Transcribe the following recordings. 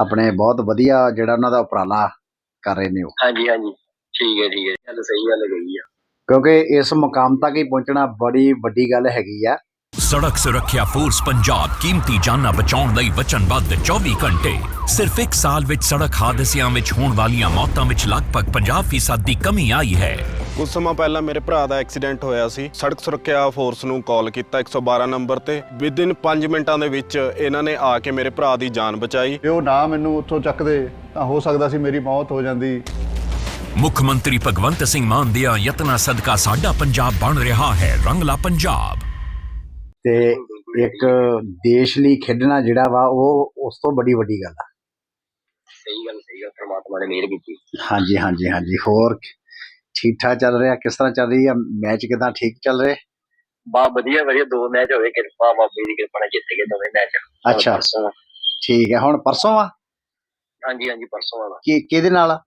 ਆਪਣੇ ਬਹੁਤ ਵਧੀਆ ਜਿਹੜਾ ਉਹਨਾਂ ਦਾ ਉਪਰਾਲਾ ਕਰ ਰਹੇ ਨੇ ਉਹ। ਹਾਂਜੀ ਹਾਂਜੀ। ਠੀਕ ਹੈ ਠੀਕ ਹੈ। ਗੱਲ ਸਹੀ ਗੱਲ ਕਹੀ ਆ। ਕਿਉਂਕਿ ਇਸ ਮੁਕਾਮ ਤੱਕ ਹੀ ਪਹੁੰਚਣਾ ਬੜੀ ਵੱਡੀ ਗੱਲ ਹੈਗੀ ਆ। ਸੜਕ ਸੁਰੱਖਿਆ ਫੋਰਸ ਪੰਜਾਬ ਕੀਮਤੀ ਜਾਨਾਂ ਬਚਾਉਣ ਲਈ ਵਚਨਬੱਧ 24 ਘੰਟੇ। ਸਿਰਫ ਇੱਕ ਸਾਲ ਵਿੱਚ ਸੜਕ ਹਾਦਸਿਆਂ ਵਿੱਚ ਹੋਣ ਵਾਲੀਆਂ ਮੌਤਾਂ ਵਿੱਚ ਲਗਭਗ 50% ਦੀ ਕਮੀ ਆਈ ਹੈ। ਕੁਝ ਸਮਾਂ ਪਹਿਲਾਂ ਮੇਰੇ ਭਰਾ ਦਾ ਐਕਸੀਡੈਂਟ ਹੋਇਆ ਸੀ। ਸੜਕ ਸੁਰੱਖਿਆ ਫੋਰਸ ਨੂੰ ਕਾਲ ਕੀਤਾ 112 ਨੰਬਰ ਤੇ। ਵਿਦਿਨ 5 ਮਿੰਟਾਂ ਦੇ ਵਿੱਚ ਇਹਨਾਂ ਨੇ ਆ ਕੇ ਮੇਰੇ ਭਰਾ ਦੀ ਜਾਨ ਬਚਾਈ। ਉਹ ਨਾ ਮੈਨੂੰ ਉੱਥੋਂ ਚੱਕਦੇ ਤਾਂ ਹੋ ਸਕਦਾ ਸੀ ਮੇਰੀ ਮੌਤ ਹੋ ਜਾਂਦੀ। ਮੁੱਖ ਮੰਤਰੀ ਭਗਵੰਤ ਸਿੰਘ ਮਾਨ ਦੇ ਯਤਨਾਂ ਸਦਕਾ ਸਾਡਾ ਪੰਜਾਬ ਬਣ ਰਿਹਾ ਹੈ। ਰੰਗਲਾ ਪੰਜਾਬ। ਤੇ ਇੱਕ ਦੇਸ਼ ਲਈ ਖੇਡਣਾ ਜਿਹੜਾ ਵਾ ਉਹ ਉਸ ਤੋਂ ਬੜੀ ਵੱਡੀ ਗੱਲ ਆ। ਸਹੀ ਗੱਲ ਸਹੀ ਗੱਲ। ਪ੍ਰਮਾਤਮਾ ਨੇ ਮਿਹਰ ਕੀਤੀ। ਹਾਂਜੀ ਹਾਂਜੀ ਹਾਂਜੀ। ਹੋਰ ਠੀਕ ਠਾਕ ਚੱਲ ਰਿਹਾ? ਕਿਸ ਤਰ੍ਹਾਂ ਚੱਲ ਰਹੀ ਆ? ਮੈਚ ਕਿਦਾਂ? ਠੀਕ ਚੱਲ ਰਹੇ? ਬਾ ਵਧੀਆ ਵਧੀਆ। ਦੋ ਮੈਚ ਹੋਏ ਕਿਰਪਾ ਬਾਬੇ ਦੀ ਕਿਰਪਾ ਨਾਲ ਜਿੱਤ ਗਏ ਦੋਵੇਂ ਮੈਚ। ਅੱਛਾ। ਠੀਕ ਹੈ। ਹੁਣ ਪਰਸੋਂ ਆ? ਹਾਂਜੀ ਹਾਂਜੀ ਪਰਸੋਂ ਵਾਲਾ ਕਿ ਕਿਹਦੇ ਨਾਲ ਆ?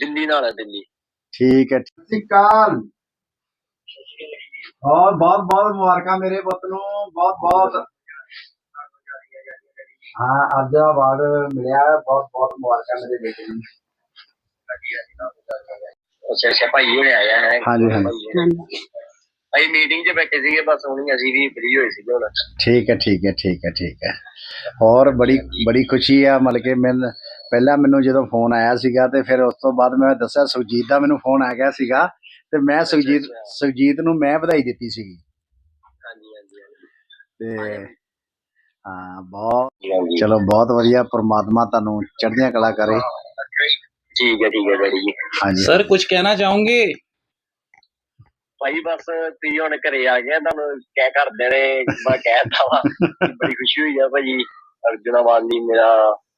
ਦਿੱਲੀ ਨਾਲ ਹੈ ਦਿੱਲੀ। ਠੀਕ ਹੈ। ਸਤਿ ਸ਼੍ਰੀ ਅਕਾਲ। ਬਹੁਤ ਬਹੁਤ ਬਹੁਤ ਮੁਬਾਰਕਾਂ ਮੇਰੇ ਪੁੱਤ ਨੂੰ। ਬਹੁਤ ਬਹੁਤ। ਹਾਂ ਅੱਜ ਅਵਾਰਡ ਮਿਲਿਆ। ਬਹੁਤ ਬਹੁਤ ਮੁਬਾਰਕਾਂ ਮੇਰੇ ਬੇਟੇ ਨੂੰ। ਅੱਛਾ ਅੱਛਾ ਭਾਈ ਹੁਣੇ ਆਇਆ ਹੈ ਹਾਂਜੀ, ਹਾਂਜੀ। ਅਸੀਂ ਮੀਟਿੰਗ 'ਚ ਬੈਠੇ ਸੀਗੇ ਬਸ ਹੁਣੀ ਅਸੀਂ ਵੀ ਫ੍ਰੀ ਹੋਏ ਸੀਗੇ ਹੁਣ। ਠੀਕ ਹੈ ਠੀਕ ਹੈ ਠੀਕ ਹੈ ਠੀਕ ਹੈ। ਔਰ ਬੜੀ ਬੜੀ ਖੁਸ਼ੀ ਆ ਮਤਲਬ ਕਿ ਮੈਂ ਪਹਿਲਾਂ ਮੈਨੂੰ ਜਦੋਂ ਫੋਨ ਆਇਆ ਸੀਗਾ ਤੇ ਫਿਰ ਉਸ ਤੋਂ ਬਾਅਦ ਮੈਂ ਦੱਸਿਆ ਸੁਖਜੀਤ ਦਾ ਮੈਨੂੰ ਫੋਨ ਆ ਗਿਆ ਸੀਗਾ ਤੇ ਮੈਂ ਸੁਖਜੀਤ ਸੁਖਜੀਤ ਨੂੰ ਮੈਂ ਵਧਾਈ ਦਿੱਤੀ ਸੀਗੀ। ਹਾਂਜੀ ਹਾਂਜੀ ਹਾਂਜੀ। ਤੇ ਹਾਂ ਬਹੁਤ ਹਾਂਜੀ ਚਲੋ ਬਹੁਤ ਵਧੀਆ ਪ੍ਰਮਾਤਮਾ ਤੁਹਾਨੂੰ ਚੜ੍ਹਦੀਆਂ ਕਲਾ ਕਰੇ। ਠੀਕ ਹੈ ਠੀਕ ਹੈ ਡੈਡੀ ਜੀ। ਹਾਂਜੀ। ਸਰ ਕੁਝ ਕਹਿਣਾ ਚਾਹੋਗੇ? ਭਾਈ ਬਸ ਤੁਸੀਂ ਹੁਣ ਘਰੇ ਆ ਗਏ ਤੁਹਾਨੂੰ ਕਹਿ ਕਰਦੇ ਨੇ ਮੈਂ ਕਹਿਤਾ ਵਾ ਬੜੀ ਖੁਸ਼ੀ ਹੋਈ ਆ ਭਾਜੀ ਅਰਜੁਨਾਬਾਦ ਲਈ ਮੇਰਾ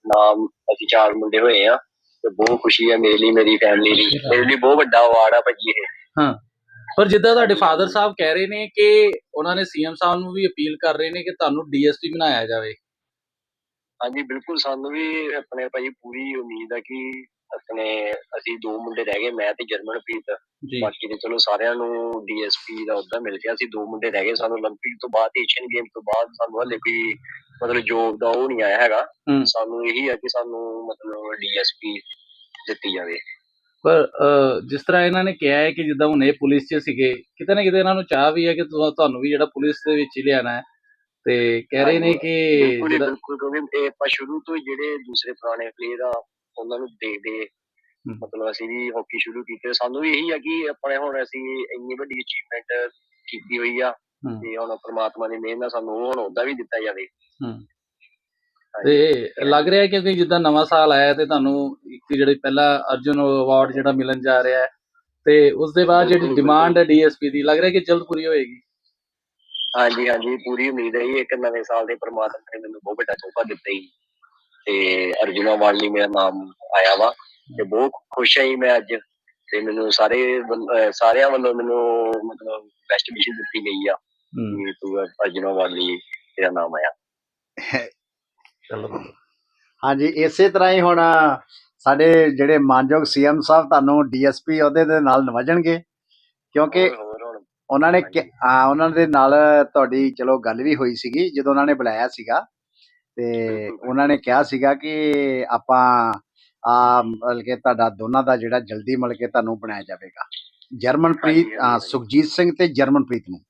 ਨਾਮ ਅਸੀਂ ਚਾਰ ਮੁੰਡੇ ਹੋਏ ਆ ਤੇ ਬਹੁਤ ਖੁਸ਼ੀ ਆ ਮੇਰੇ ਲਈ ਮੇਰੀ ਫੈਮਿਲੀ ਲਈ। ਮੇਰੇ ਲਈ ਬਹੁਤ ਵੱਡਾ ਅਵਾਰਡ ਆ ਭਾਜੀ ਇਹ। ਹਾਂ। ਪਰ ਜਿੱਦਾਂ ਤੁਹਾਡੇ ਫਾਦਰ ਸਾਹਿਬ ਕਹਿ ਰਹੇ ਨੇ ਕਿ ਉਹਨਾਂ ਨੇ ਸੀਐਮ ਸਾਹਿਬ ਨੂੰ ਵੀ ਅਪੀਲ ਕਰ ਰਹੇ ਨੇ ਕਿ ਤੁਹਾਨੂੰ ਡੀਐਸਪੀ ਬਣਾਇਆ ਜਾਵੇ। ਹਾਂਜੀ ਬਿਲਕੁਲ ਸਾਨੂੰ ਵੀ ਆਪਣੇ ਭਾਈ ਪੂਰੀ ਉਮੀਦ ਆ ਕਿ ਆਪਣੇ ਅਸੀਂ ਦੋ ਮੁੰਡੇ ਰਹਿ ਗਏ ਮੈਂ ਤੇ ਜਰਮਨਪ੍ਰੀਤ ਜੀ ਬਾਕੀ ਦੇ ਚਲੋ ਸਾਰਿਆਂ ਨੂੰ ਡੀਐਸਪੀ ਦਾ ਅਹੁਦਾ ਮਿਲ ਗਿਆ ਸੀ ਦੋ ਮੁੰਡੇ ਰਹਿ ਗਏ ਸਾਨੂੰ 올림픽 ਤੋਂ ਬਾਅਦ ਏਸ਼ੀਅਨ ਗੇਮ ਤੋਂ ਬਾਅਦ ਸਾਨੂੰ ਹਲੇ ਕੋਈ ਮਤਲਬ ਜੋਬ ਦਾ ਉਹ ਨਹੀਂ ਆਇਆ ਹੈਗਾ ਹੂੰ। ਸਾਨੂੰ ਇਹੀ ਆ ਕਿ ਸਾਨੂੰ ਮਤਲਬ ਡੀਐਸਪੀ ਦਿੱਤੀ ਜਾਵੇ ਪਰ ਅਹ, ਜਿਸ ਤਰ੍ਹਾਂ ਇਹਨਾਂ ਨੇ ਕਿਹਾ ਹੈ ਕਿ ਜਿੱਦਾਂ ਹੁਣ ਇਹ ਪੁਲਿਸ 'ਚ ਸੀਗੇ ਕਿਤੇ ਨਾ ਕਿਤੇ ਇਹਨਾਂ ਨੂੰ ਚਾਹ ਵੀ ਹੈ ਕਿ ਤੁਹਾ- ਤੁਹਾਨੂੰ ਵੀ ਜਿਹੜਾ ਪੁਲਿਸ ਦੇ ਵਿੱਚ ਹੀ ਲਿਆਣਾ ਹੈ ਤੇ ਕਹਿ ਰਹੇ ਨੇ ਕਿ ਬਿਲਕੁਲ ਹੀ ਜਿਹੜਾ ਬਿਲਕੁਲ ਕਿਉਂਕਿ ਇਹ ਆਪਾਂ ਸ਼ੁਰੂ ਤੋਂ ਹੀ ਜਿਹੜੇ ਦੂਸਰੇ ਪੁਰਾਣੇ ਪਲੇਅਰ ਆ ਉਹਨਾਂ ਨੂੰ ਦੇਖਦੇ ਮਤਲਬ ਅਸੀਂ ਵੀ ਹਾਕੀ ਸ਼ੁਰੂ ਕੀਤੀ। ਸਾਨੂੰ ਵੀ ਇਹੀ ਆ ਕਿ ਆਪਣੇ ਹੁਣ ਅਸੀਂ ਇੰਨੀ ਵੱਡੀ ਅਚੀਵਮੈਂਟ ਕੀਤੀ ਹੋਈ ਆ ਹੂੰ। ਤੇ ਹੁਣ ਪ੍ਰਮਾਤਮਾ ਦੀ ਮਿਹਰ ਨਾਲ ਸਾਨੂੰ ਹੁਣ ਉਹਦਾ ਵੀ ਦਿੱਤਾ ਜਾਵੇ। ਹੂੰ। ਤੇ ਲੱਗ ਰਿਹਾ ਹੈ ਕਿ ਜਿੱਦਾਂ ਨਵਾਂ ਸਾਲ ਆਇਆ ਤੇ ਤੁਹਾਨੂੰ ਇੱਕ ਜਿਹੜੇ ਪਹਿਲਾ ਅਰਜੁਨ ਅਵਾਰਡ ਜਿਹੜਾ ਮਿਲਣ ਜਾ ਰਿਹਾ ਹੈ ਤੇ ਉਸ ਦੇ ਬਾਅਦ ਜਿਹੜੀ ਡਿਮਾਂਡ ਹੈ ਡੀਐਸਪੀ ਦੀ ਲੱਗ ਰਿਹਾ ਕਿ ਜਲਦ ਪੂਰੀ ਹੋਏਗੀ? ਹਾਂਜੀ ਹਾਂਜੀ ਪੂਰੀ ਉਮੀਦ ਹੈ ਇੱਕ ਨਵੇਂ ਸਾਲ ਦੇ ਪ੍ਰਮਾਤਮਾ ਨੇ ਮੈਨੂੰ ਬਹੁਤ ਵੱਡਾ ਤੋਹਫਾ ਦਿੱਤਾ ਜੀ। ਤੇ ਅਰਜੁਨਾ ਲਈ ਮੇਰਾ ਨਾਮ ਆਇਆ ਵਾ ਤੇ ਬਹੁਤ ਖੁਸ਼ ਹਾਂ ਮੈਂ ਅੱਜ ਤੇ ਮੈਨੂੰ ਸਾਰੇ ਵੱਲ- ਸਾਰਿਆਂ ਵੱਲੋਂ ਮੈਨੂੰ ਮਤਲਬ ਬੈਸਟ ਵਿਸ਼ੇ ਦਿੱਤੀ ਗਈ ਆ ਕਿ ਤੂੰ ਅਰਜੁਨਾ ਲਈ ਤੇਰਾ ਨਾਮ ਆਇਆ। ਚਲੋ। ਹਾਂਜੀ ਇਸੇ ਤਰ੍ਹਾਂ ਹੀ ਹੁਣ ਸਾਡੇ ਜਿਹੜੇ ਮਾਨਯੋਗ ਸੀਐਮ ਸਾਹਿਬ ਤੁਹਾਨੂੰ ਡੀਐਸਪੀ ਅਹੁਦੇ ਦੇ ਨਾਲ ਨਵਾਜਣਗੇ ਕਿਉਂਕਿ ਉਹਨਾਂ ਨੇ ਉਹਨਾਂ ਦੇ ਨਾਲ ਤੁਹਾਡੀ ਚਲੋ ਗੱਲ ਵੀ ਹੋਈ ਸੀਗੀ ਜਦੋਂ ਉਹਨਾਂ ਨੇ ਬੁਲਾਇਆ ਸੀਗਾ। ਤੇ ਉਹਨਾਂ ਨੇ ਕਿਹਾ ਸੀਗਾ ਕਿ ਆਪਾਂ ਆ ਮਲਕੇ ਤੁਹਾਡਾ ਦੋਨਾਂ ਦਾ ਜਿਹੜਾ ਜਲਦੀ ਮਲਕੇ ਤੁਹਾਨੂੰ ਬਣਾਇਆ ਜਾਵੇਗਾ। ਜਰਮਨਪ੍ਰੀਤ ਸੁਖਜੀਤ ਸਿੰਘ ਤੇ ਜਰਮਨਪ੍ਰੀਤ ਨੂੰ।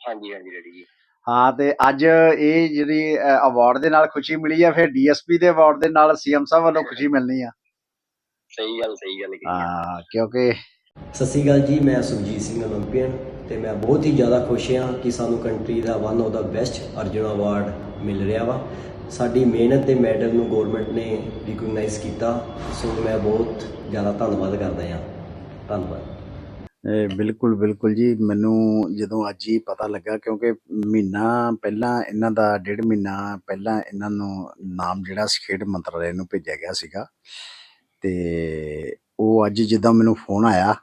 ਹਾਂਜੀ ਹਾਂਜੀ ਰੈਡੀ ਜੀ। ਹਾਂ ਤੇ ਅੱਜ ਇਹ ਜਿਹੜੀ ਅਵਾਰਡ ਦੇ ਨਾਲ ਖੁਸ਼ੀ ਮਿਲੀ ਆ ਫਿਰ ਡੀਐਸਪੀ ਦੇ ਅਵਾਰਡ ਦੇ ਨਾਲ ਸੀਐਮ ਸਾਹਿਬ ਵੱਲੋਂ ਖੁਸ਼ੀ ਮਿਲਣੀ ਆ। ਸਹੀ ਗੱਲ ਸਹੀ ਗੱਲ ਕੀਤੀ ਹਾਂ ਕਿਉਂਕਿ ਸਤਿ ਸ਼੍ਰੀ ਅਕਾਲ ਜੀ ਮੈਂ ਸੁਖਜੀਤ ਸਿੰਘ ਓਲੰਪੀਅਨ ਤੇ ਮੈਂ ਬਹੁਤ ਹੀ ਜ਼ਿਆਦਾ ਖੁਸ਼ ਹਾਂ ਕਿ ਸਾਨੂੰ country the one of the best Arjuna award ਮਿਲ ਰਿਹਾ ਵਾ। ਸਾਡੀ ਮਿਹਨਤ ਤੇ ਮੈਡਲ ਨੂੰ ਗਵਰਨਮੈਂਟ ਨੇ ਰਿਕਗਨਾਈਜ਼ ਕੀਤਾ। ਸੋ ਮੈਂ ਬਹੁਤ ਜ਼ਿਆਦਾ ਧੰਨਵਾਦ ਕਰਦਾ ਹਾਂ। ਧੰਨਵਾਦ। ਬਿਲਕੁਲ ਬਿਲਕੁਲ ਜੀ। ਮੈਨੂੰ ਜਦੋਂ ਅੱਜ ਹੀ ਪਤਾ ਲੱਗਾ, ਕਿਉਂਕਿ ਮਹੀਨਾ ਪਹਿਲਾਂ, ਇਹਨਾਂ ਦਾ ਡੇਢ ਮਹੀਨਾ ਪਹਿਲਾਂ ਇਹਨਾਂ ਨੂੰ ਨਾਮ ਜਿਹੜਾ ਖੇਡ ਮੰਤਰਾਲੇ ਨੂੰ ਭੇਜਿਆ ਗਿਆ ਸੀਗਾ। ਤੇ ਉਹ ਅੱਜ ਜਿੱਦਾਂ ਮੈਨੂੰ ਫੋਨ ਆਇਆ।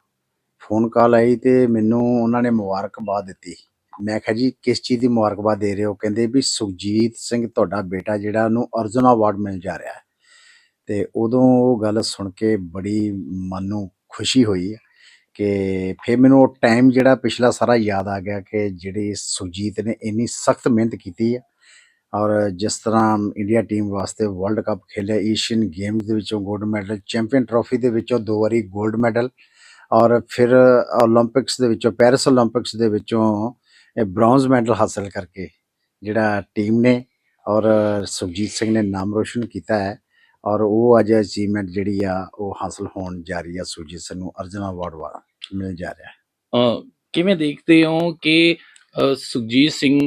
ਫੋਨ ਕਾਲ ਆਈ ਤੇ ਮੈਨੂੰ ਉਹਨਾਂ ਨੇ ਮੁਬਾਰਕਬਾਦ ਦਿੱਤੀ। ਮੈਂ ਕਿਹਾ ਜੀ, ਕਿਸ ਚੀਜ਼ ਦੀ ਮੁਬਾਰਕਬਾਦ ਦੇ ਰਹੇ ਹੋ? ਕਹਿੰਦੇ ਵੀ ਸੁਖਜੀਤ ਸਿੰਘ ਤੁਹਾਡਾ ਬੇਟਾ ਜਿਹੜਾ ਉਹਨੂੰ ਅਰਜਨ ਅਵਾਰਡ ਮਿਲ ਜਾ ਰਿਹਾ ਹੈ। ਤੇ ਉਦੋਂ ਉਹ ਗੱਲ ਸੁਣ ਕੇ ਬੜੀ ਮਨ ਨੂੰ ਖੁਸ਼ੀ ਹੋਈ ਕਿ ਫਿਰ ਮੈਨੂੰ ਉਹ ਟਾਈਮ ਜਿਹੜਾ ਪਿਛਲਾ ਸਾਰਾ ਯਾਦ ਆ ਗਿਆ ਕਿ ਜਿਹੜੀ ਸੁਖਜੀਤ ਨੇ ਇੰਨੀ ਸਖਤ ਮਿਹਨਤ ਕੀਤੀ ਹੈ ਔਰ ਜਿਸ ਤਰ੍ਹਾਂ ਇੰਡੀਆ ਟੀਮ ਵਾਸਤੇ ਵਰਲਡ ਕੱਪ ਖੇਲਿਆ ਏਸ਼ੀਅਨ ਗੇਮਸ ਦੇ ਵਿੱਚੋਂ 골ਡ ਮੈਡਲ ਚੈਂਪੀਅਨ ਟਰੋਫੀ ਦੇ ਵਿੱਚੋਂ ਦੋ ਵਾਰੀ 골ਡ ਮੈਡਲ ਔਰ ਫਿਰ 올림픽ਸ ਦੇ ਵਿੱਚੋਂ ਪੈਰਿਸ 올림픽ਸ ਦੇ ਵਿੱਚੋਂ ਬ੍ਰੌਂਜ਼ ਮੈਡਲ ਹਾਸਲ ਕਰਕੇ ਜਿਹੜਾ ਟੀਮ ਨੇ ਔਰ ਸੁਖਜੀਤ ਸਿੰਘ ਨੇ ਨਾਮ ਰੋਸ਼ਨ ਕੀਤਾ ਹੈ ਔਰ ਉਹ ਅੱਜ ਅਚੀਵਮੈਂਟ ਜਿਹੜੀ ਆ ਉਹ ਹਾਸਲ ਹੋਣ ਜਾ ਰਹੀ ਆ। ਸੁਖਜੀਤ ਸਿੰਘ ਨੂੰ ਅਰਜਨ ਅਵਾਰਡ ਵਾਲਾ ਮਿਲ ਜਾ ਰਿਹਾ ਹੈ। ਕਿਵੇਂ ਦੇਖਦੇ ਹੋ ਕਿ ਸੁਖਜੀਤ ਸਿੰਘ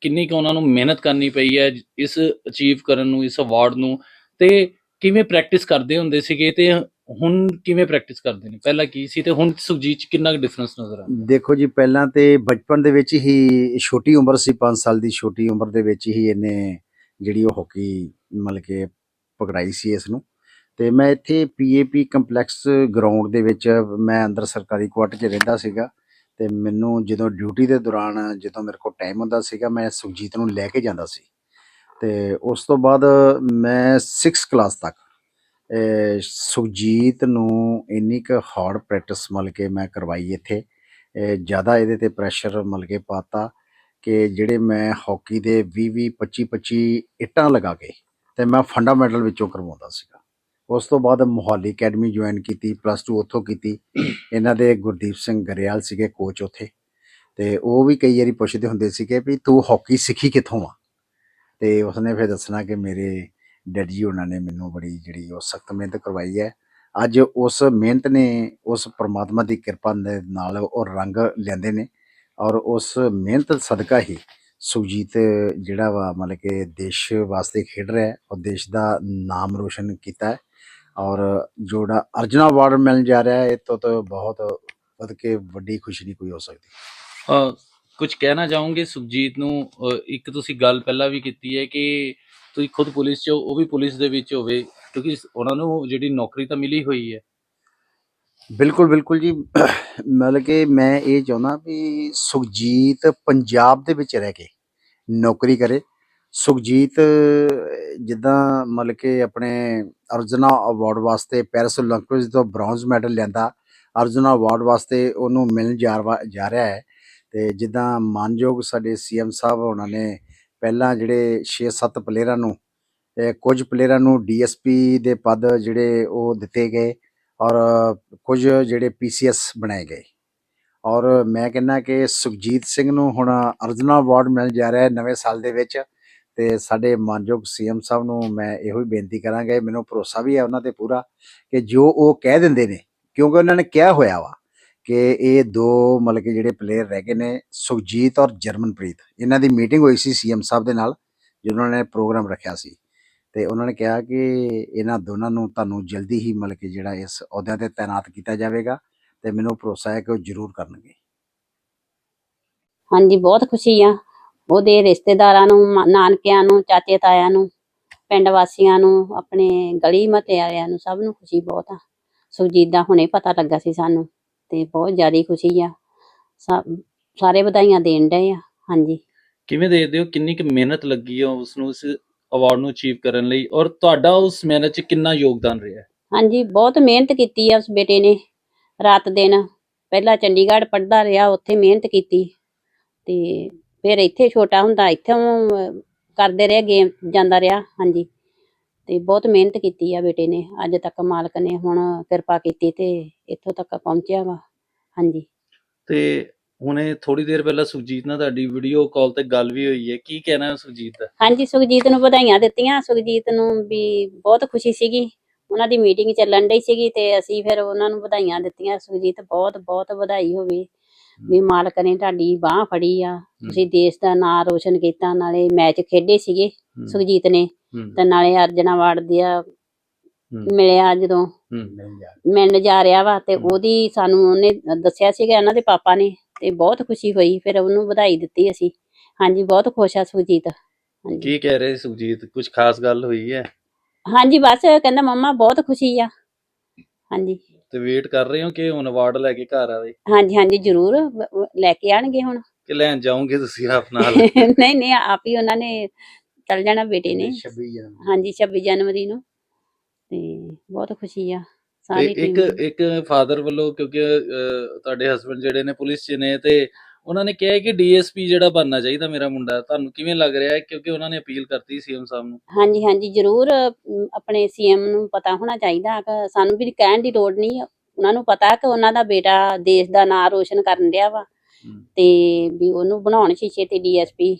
ਕਿੰਨੀ ਕੁ ਉਹਨਾਂ ਨੂੰ ਮਿਹਨਤ ਕਰਨੀ ਪਈ ਹੈ ਇਸ ਅਚੀਵ ਕਰਨ ਨੂੰ, ਇਸ ਅਵਾਰਡ ਨੂੰ ਤੇ ਕਿਵੇਂ ਪ੍ਰੈਕਟਿਸ ਕਰਦੇ ਹੁੰਦੇ ਸੀਗੇ ਤੇ ਹੁਣ ਕਿਵੇਂ ਪ੍ਰੈਕਟਿਸ ਕਰਦੇ ਨੇ? ਪਹਿਲਾਂ ਕੀ ਸੀ ਤੇ ਹੁਣ ਸੁਖਜੀਤ ਚ ਕਿੰਨਾ ਕੁ ਡਿਫਰੈਂਸ ਨਜ਼ਰ ਆਉਂਦਾ ਦੇਖੋ ਜੀ, ਪਹਿਲਾਂ ਤੇ ਬਚਪਨ ਦੇ ਵਿੱਚ ਹੀ ਛੋਟੀ ਉਮਰ ਸੀ 5 ਸਾਲ ਦੀ ਛੋਟੀ ਉਮਰ ਦੇ ਵਿੱਚ ਹੀ ਇਹਨੇ ਜਿਹੜੀ ਉਹ ਹਾਕੀ ਮਤਲਬ ਕਿ ਪਕੜਾਈ ਸੀ ਇਸ ਨੂੰ। ਤੇ ਮੈਂ ਇੱਥੇ ਪੀਏਪੀ ਕੰਪਲੈਕਸ ਗਰਾਊਂਡ ਦੇ ਵਿੱਚ ਮੈਂ ਅੰਦਰ ਸਰਕਾਰੀ ਕੁਆਟਰ 'ਚ ਰਹਿੰਦਾ ਸੀਗਾ ਤੇ ਮੈਨੂੰ ਜਦੋਂ ਡਿਊਟੀ ਦੇ ਦੌਰਾਨ ਜਦੋਂ ਮੇਰੇ ਕੋਲ ਟਾਈਮ ਹੁੰਦਾ ਸੀਗਾ, ਮੈਂ ਸੁਖਜੀਤ ਨੂੰ ਲੈ ਕੇ ਜਾਂਦਾ ਸੀ। ਤੇ ਉਸ ਤੋਂ ਬਾਅਦ ਮੈਂ 6 ਕਲਾਸ ਤੱਕ ਸੁਖਜੀਤ ਨੂੰ ਇੰਨੀ ਕੁ ਹਾਰਡ ਪ੍ਰੈਕਟਿਸ ਮਤਲਬ ਕਿ ਮੈਂ ਕਰਵਾਈ ਇੱਥੇ। ਜ਼ਿਆਦਾ ਇਹਦੇ ਤੇ ਪ੍ਰੈਸ਼ਰ ਮਤਲਬ ਕਿ ਪਾਤਾ ਕਿ ਜਿਹੜੇ ਮੈਂ ਹਾਕੀ ਦੇ 20 20 25 25 ਇੱਟਾਂ ਲਗਾ ਕੇ ਤੇ ਮੈਂ ਫੰਡਾਮੈਂਟਲ ਵਿੱਚੋਂ ਕਰਵਾਉਂਦਾ ਸੀਗਾ। ਉਸ ਤੋਂ ਬਾਅਦ ਮੋਹਾਲੀ ਅਕੈਡਮੀ ਜੁਆਇਨ ਕੀਤੀ ਪਲੱਸ 2 ਉੱਥੋਂ ਕੀਤੀ। ਇਹਨਾਂ ਦੇ ਗੁਰਦੀਪ ਸਿੰਘ ਗਰੇਵਾਲ ਸੀਗੇ ਕੋਚ ਉੱਥੇ ਤੇ ਉਹ ਵੀ ਕਈ ਵਾਰੀ ਪੁੱਛਦੇ ਹੁੰਦੇ ਸੀਗੇ ਵੀ ਤੂੰ ਹਾਕੀ ਸਿੱਖੀ ਕਿੱਥੋਂ ਆ? ਤੇ ਉਸਨੇ ਫਿਰ ਦੱਸਣਾ ਕਿ ਮੇਰੇ ਡੈਡੀ ਜੀ, ਉਹਨਾਂ ਨੇ ਮੈਨੂੰ ਬੜੀ ਜਿਹੜੀ ਉਹ ਸਖਤ ਮਿਹਨਤ ਕਰਵਾਈ ਹੈ। ਅੱਜ ਉਸ ਮਿਹਨਤ ਨੇ ਉਸ ਪ੍ਰਮਾਤਮਾ ਦੀ ਕਿਰਪਾ ਦੇ ਨਾਲ ਉਹ ਰੰਗ ਲਿਆਂਦੇ ਨੇ ਔਰ ਉਸ ਮਿਹਨਤ ਸਦਕਾ ਹੀ ਸੁਖਜੀਤ ਜਿਹੜਾ ਵਾ ਮਤਲਬ ਕਿ ਦੇਸ਼ ਵਾਸਤੇ ਖੇਡ ਰਿਹਾ ਹੈ ਔਰ ਦੇਸ਼ ਦਾ ਨਾਮ ਰੋਸ਼ਨ ਕੀਤਾ ਹੈ ਔਰ ਜਿਹੜਾ ਅਰਜਨਾ ਅਵਾਰਡ ਮਿਲਣ ਜਾ ਰਿਹਾ ਹੈ, ਇਹ ਤੋਂ ਤਾਂ ਬਹੁਤ ਵੱਧ ਕੇ ਵੱਡੀ ਖੁਸ਼ੀ ਨਹੀਂ ਕੋਈ ਹੋ ਸਕਦੀ। ਅਹ ਕੁਝ ਕਹਿਣਾ ਚਾਹੋਗੇ ਸੁਖਜੀਤ ਨੂੰ? ਇੱਕ ਤੁਸੀਂ ਗੱਲ ਪਹਿਲਾਂ ਵੀ ਕੀਤੀ ਹੈ ਕਿ ਤੁਸੀਂ ਖੁਦ ਪੁਲਿਸ 'ਚ ਉਹ ਵੀ ਪੁਲਿਸ ਦੇ ਵਿੱਚ ਹੋਵੇ, ਕਿਉਂਕਿ ਉਹਨਾਂ ਨੂੰ ਜਿਹੜੀ ਨੌਕਰੀ ਤਾਂ ਮਿਲੀ ਹੋਈ ਹੈ। ਬਿਲਕੁਲ ਬਿਲਕੁਲ ਜੀ। ਮਤਲਬ ਕਿ ਮੈਂ ਇਹ ਚਾਹੁੰਦਾ ਵੀ ਸੁਖਜੀਤ ਪੰਜਾਬ ਦੇ ਵਿੱਚ ਰਹਿ ਕੇ ਨੌਕਰੀ ਕਰੇ। ਸੁਖਜੀਤ, ਜਿੱਦਾਂ ਮਤਲਬ ਕਿ ਆਪਣੇ ਅਰਜਨਾ ਅਵਾਰਡ ਵਾਸਤੇ ਪੈਰਿਸ 올림픽ਸ ਤੋਂ ਬ੍ਰੌਂਜ਼ ਮੈਡਲ ਲੈਂਦਾ, ਅਰਜਨਾ ਅਵਾਰਡ ਵਾਸਤੇ ਉਹਨੂੰ ਮਿਲਣ ਜਾ ਰਿਹਾ ਹੈ। ਤੇ ਜਿੱਦਾਂ ਮਾਨਯੋਗ ਸਾਡੇ ਸੀਐਮ ਸਾਹਿਬ ਉਹਨਾਂ ਨੇ ਪਹਿਲਾਂ ਜਿਹੜੇ 6-7 ਪਲੇਅਰਾਂ ਨੂੰ ਕੁਝ ਪਲੇਅਰਾਂ ਨੂੰ ਡੀਐਸਪੀ ਦੇ ਪਦ ਜਿਹੜੇ ਉਹ ਦਿੱਤੇ ਗਏ ਔਰ ਕੁਝ ਜਿਹੜੇ ਪੀਸੀਐਸ ਬਣਾਏ ਗਏ। ਔਰ ਮੈਂ ਕਹਿੰਦਾ ਕਿ ਸੁਖਜੀਤ ਸਿੰਘ ਨੂੰ ਹੁਣ ਅਰਜਨਾ ਅਵਾਰਡ ਮਿਲ ਜਾ ਰਿਹਾ ਹੈ ਨਵੇਂ ਸਾਲ ਦੇ ਵਿੱਚ ਤੇ ਸਾਡੇ ਮਾਨਯੋਗ ਸੀਐਮ ਸਾਹਿਬ ਨੂੰ ਮੈਂ ਇਹੋ ਹੀ ਬੇਨਤੀ ਕਰਾਂਗਾ ਮੈਨੂੰ ਭਰੋਸਾ ਵੀ ਹੈ ਉਹਨਾਂ ਤੇ ਪੂਰਾ ਕਿ ਜੋ ਉਹ ਕਹਿ ਦਿੰਦੇ ਨੇ, ਕਿਉਂਕਿ ਉਹਨਾਂ ਨੇ ਕਿਹਾ ਹੋਇਆ ਵਾ ਕਿ ਇਹ ਦੋ ਮਤਲਬ ਕਿ ਜਿਹੜੇ ਪਲੇਅਰ ਰਹਿ ਗਏ ਨੇ ਸੁਖਜੀਤ ਔਰ ਜਰਮਨਪ੍ਰੀਤ। ਇਹਨਾਂ ਦੀ ਮੀਟਿੰਗ ਹੋਈ ਸੀ ਸੀਐਮ ਸਾਹਿਬ ਦੇ ਨਾਲ ਜਦੋਂ ਉਹਨਾਂ ਨੇ ਪ੍ਰੋਗਰਾਮ ਰੱਖਿਆ ਸੀ। ਤੇ ਉਹਨਾਂ ਨੇ ਕਿਹਾ ਕਿ ਇਹਨਾਂ ਦੋਨਾਂ ਨੂੰ ਤੁਹਾਨੂੰ ਜਲਦੀ ਹੀ ਮਤਲਬ ਕਿ ਜਿਹੜਾ ਇਸ ਅਹੁਦਿਆਂ ਤੇ ਤਾਇਨਾਤ ਕੀਤਾ ਜਾਵੇਗਾ ਤੇ ਮੈਨੂੰ ਭਰੋਸਾ ਹੈ ਕਿ ਉਹ ਜ਼ਰੂਰ ਕਰਨਗੇ। ਹਾਂਜੀ, ਬਹੁਤ ਖੁਸ਼ੀ ਆ। ਉਹਦੇ ਰਿਸ਼ਤੇਦਾਰਾਂ ਨੂੰ ਨਾਨਕਿਆਂ ਨੂੰ, ਚਾਚੇ ਤਾਇਆਂ ਨੂੰ, ਪਿੰਡ ਵਾਸੀਆਂ ਨੂੰ, ਆਪਣੇ ਗਲੀ ਮਹੱਲੇ ਵਾਲਿਆਂ ਨੂੰ ਸਭ ਨੂੰ ਖੁਸ਼ੀ ਬਹੁਤ ਆ। ਸੁਖਜੀਤ ਦਾ ਹੁਣੇ ਪਤਾ ਲੱਗਾ ਸੀ ਸਾਨੂੰ। ਤੇ ਬਹੁਤ ਜ਼ਿਆਦਾ ਖੁਸ਼ੀ ਆ। ਸਾ- ਸਾਰੇ ਵਧਾਈਆਂ ਦੇਣ ਡਏ ਆ। ਹਾਂਜੀ। ਕਿਵੇਂ ਦੇਖਦੇ ਹੋ? ਕਿੰਨੀ ਕੁ ਮਿਹਨਤ ਲੱਗੀ ਹੈ ਉਸ ਨੂੰ ਇਸ ਅਵਾਰਡ ਨੂੰ ਅਚੀਵ ਕਰਨ ਲਈ? ਔਰ ਤੁਹਾਡਾ ਉਸ ਮਿਹਨਤ 'ਚ ਕਿੰਨਾ ਯੋਗਦਾਨ ਰਿਹਾ? ਹੈ ਹਾਂਜੀ ਬਹੁਤ ਮਿਹਨਤ ਕੀਤੀ ਆ ਉਸ ਬੇਟੇ ਨੇ। ਰਾਤ ਦਿਨ ਪਹਿਲਾਂ ਚੰਡੀਗੜ੍ਹ ਪੜ੍ਹਦਾ ਰਿਹਾ ਉੱਥੇ ਮਿਹਨਤ ਕੀਤੀ। ਤੇ ਫਿਰ ਇੱਥੇ ਛੋਟਾ ਹੁੰਦਾ ਇੱਥੋਂ ਅਹ, ਕਰਦੇ ਰਹੇ ਗੇਮ ਜਾਂਦਾ ਰਿਹਾ। ਹਾਂਜੀ। ਤੇ ਬਹੁਤ ਮਿਹਨਤ ਕੀਤੀ ਆ ਬੇਟੇ ਨੇ ਅੱਜ ਤੱਕ ਮਾਲਕ ਨੇ ਹੁਣ ਕਿਰਪਾ ਕੀਤੀ ਤੇ ਇੱਥੋਂ ਤੱਕ ਪਹੁੰਚਿਆ ਵਾ। ਹਾਂਜੀ। ਤੇ ਹੁਣੇ ਥੋੜੀ ਦੇਰ ਪਹਿਲਾਂ ਸੁਖਜੀਤ ਨਾਲ ਤੁਹਾਡੀ ਵੀਡੀਓ ਕਾਲ ਤੇ ਗੱਲ ਵੀ ਹੋਈ ਹੈ। ਕੀ ਕਹਿਣਾ ਹੈ ਸੁਖਜੀਤ ਦਾ? ਹਾਂਜੀ ਸੁਖਜੀਤ ਨੂੰ ਵਧਾਈਆਂ ਦਿੱਤੀਆਂ। ਸੁਖਜੀਤ ਨੂੰ ਵੀ ਬਹੁਤ ਖੁਸ਼ੀ ਸੀਗੀ। ਉਹਨਾਂ ਦੀ ਮੀਟਿੰਗ ਚੱਲਣ ਡਈ ਸੀਗੀ ਤੇ ਅਸੀਂ ਫਿਰ ਉਹਨਾਂ ਨੂੰ ਵਧਾਈਆਂ ਦਿੱਤੀਆਂ। ਸੁਖਜੀਤ ਬਹੁਤ ਬਹੁਤ ਵਧਾਈ ਹੋਵੇ ਵੀ ਮਾਲਕ ਨੇ ਤੁਹਾਡੀ ਬਾਹ ਫੜੀ ਆ। ਤੁਸੀਂ ਦੇਸ਼ ਦਾ ਨਾਂ ਰੋਸ਼ਨ ਕੀਤਾ ਨਾਲੇ ਮੈਚ ਖੇਡੇ ਸੀਗੇ ਸੁਖਜੀਤ ਨੇ। ਤੇ ਨਾਲੇ ਅਰਜਨ ਦਿਆ ਹੂੰ, ਮਿਲਿਆ ਜਦੋਂ। ਮਿਲਣ ਜਾ ਰਿਹਾ ਵਾ ਤੇ। ਉਹਦੀ ਸਾਨੂੰ ਉਹਨੇ ਦੱਸਿਆ ਸੀਗਾ ਇਹਨਾਂ ਦੇ ਪਾਪਾ ਨੇ ਤੇ ਬਹੁਤ ਖੁਸ਼ੀ ਹੋਈ ਫਿਰ ਉਹਨੂੰ ਵਧਾਈ ਦਿੱਤੀ ਅਸੀਂ। ਹਾਂਜੀ ਬਹੁਤ ਖੁਸ਼ ਆ ਸੁਖਜੀਤ ਹਾਂਜੀ। ਕੀ ਕਹਿ ਰਹੇ ਸੁਖਜੀਤ ਕੁਝ ਖਾਸ ਗੱਲ ਹੋਈ ਹੈ? ਹਾਂਜੀ ਬਸ ਕਹਿੰਦਾ ਮੰਮਾ ਬਹੁਤ ਖੁਸ਼ੀ ਆ। ਹਾਂਜੀ। ਤੇ ਵੇਟ ਕਰ ਰਹੇ ਹੋ ਕਿ ਹੁਣ ਅਵਾਰਡ ਲੈ ਕੇ ਘਰ ਆਵੇ? ਹਾਂਜੀ ਹਾਂਜੀ ਜ਼ਰੂਰ। ਲੈ ਕੇ ਆਣਗੇ ਹੁਣ। ਕਿ ਲੈਣ ਜਾਓਗੇ ਤੁਸੀਂ ਆਪ ਨਾਲ? ਨਹੀਂ ਨਹੀਂ ਆਪ ਹੀ ਉਹਨਾਂ ਨੇ ਚੱਲ ਜਾਣਾ ਬੇਟੇ ਨੇ। 26 ਜਨਮ ਹਾਂਜੀ 26 ਜਨਵਰੀ ਨੂੰ। ਤੇ ਬਹੁਤ ਖੁਸ਼ੀ ਆ। ਤੇ ਸਾਰੀ ਇੱਕ ਟੀਮ ਇੱਕ ਫਾਦਰ ਵੱਲੋਂ ਕਿਉਂਕਿ ਅਹ, ਤੁਹਾਡੇ ਹਸਬੰਡ ਜਿਹੜੇ ਨੇ ਪੁਲਿਸ 'ਚ ਨੇ ਤੇ ਉਹਨਾਂ ਨੇ ਕਿਹਾ ਹੈ ਕਿ ਡੀਐਸਪੀ ਜਿਹੜਾ ਬਣਨਾ ਚਾਹੀਦਾ ਮੇਰਾ ਮੁੰਡਾ। ਤੁਹਾਨੂੰ ਕਿਵੇਂ ਲੱਗ ਰਿਹਾ ਹੈ? ਕਿਉਂਕਿ ਉਹਨਾਂ ਨੇ ਅਪੀਲ ਕਰਤੀ ਸੀਐਮ ਸਾਹਿਬ ਨੂੰ। ਹਾਂਜੀ ਹਾਂਜੀ ਜ਼ਰੂਰ ਅਮ, ਆਪਣੇ ਸੀਐਮ ਨੂੰ ਪਤਾ ਹੋਣਾ ਚਾਹੀਦਾ ਕਿ ਸਾਨੂੰ ਵੀ ਕਹਿਣ ਦੀ ਲੋੜ ਨਹੀਂ। ਉਹਨਾਂ ਨੂੰ ਪਤਾ ਕਿ ਉਹਨਾਂ ਦਾ ਬੇਟਾ ਦੇਸ਼ ਦਾ ਨਾਂ ਰੋਸ਼ਨ ਕਰਨ ਡਿਆ ਵਾ। ਹਮ। ਤੇ ਵੀ ਉਹਨੂੰ ਬਣਾਉਣ ਸ਼ੀਸ਼ੇ ਤੇ ਡੀਐਸਪੀ।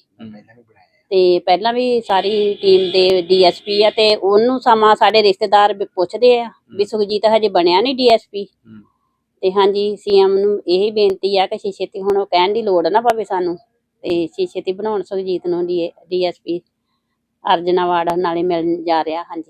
ਤੇ ਪਹਿਲਾਂ ਵੀ ਸਾਰੀ ਟੀਮ ਦੇ ਡੀਐਸਪੀ ਆ ਤੇ ਉਹਨੂੰ ਸਮਾਂ ਸਾਡੇ ਰਿਸ਼ਤੇਦਾਰ ਵੀ ਪੁੱਛਦੇ ਆ ਵੀ ਸੁਖਜੀਤ ਹਜੇ ਬਣਿਆ ਨਹੀਂ ਡੀਐਸਪੀ। ਤੇ ਹਾਂਜੀ ਸੀਐਮ ਨੂੰ ਇਹੀ ਬੇਨਤੀ ਆ ਕਿ ਸ਼ੀਸ਼ੇ ਤੇ ਹੁਣ ਉਹ ਕਹਿਣ ਦੀ ਲੋੜ ਨਾ ਪਵੇ ਸਾਨੂੰ ਤੇ ਸ਼ੀਸ਼ੇ ਤੇ ਬਣਾਉਣ ਸੁਖਜੀਤ ਨੂੰ ਡੀਐਸਪੀ ਅਰਜਨ ਅਵਾਰਡ ਨਾਲੇ ਮਿਲਣ ਜਾ ਰਿਹਾ ਹਾਂਜੀ।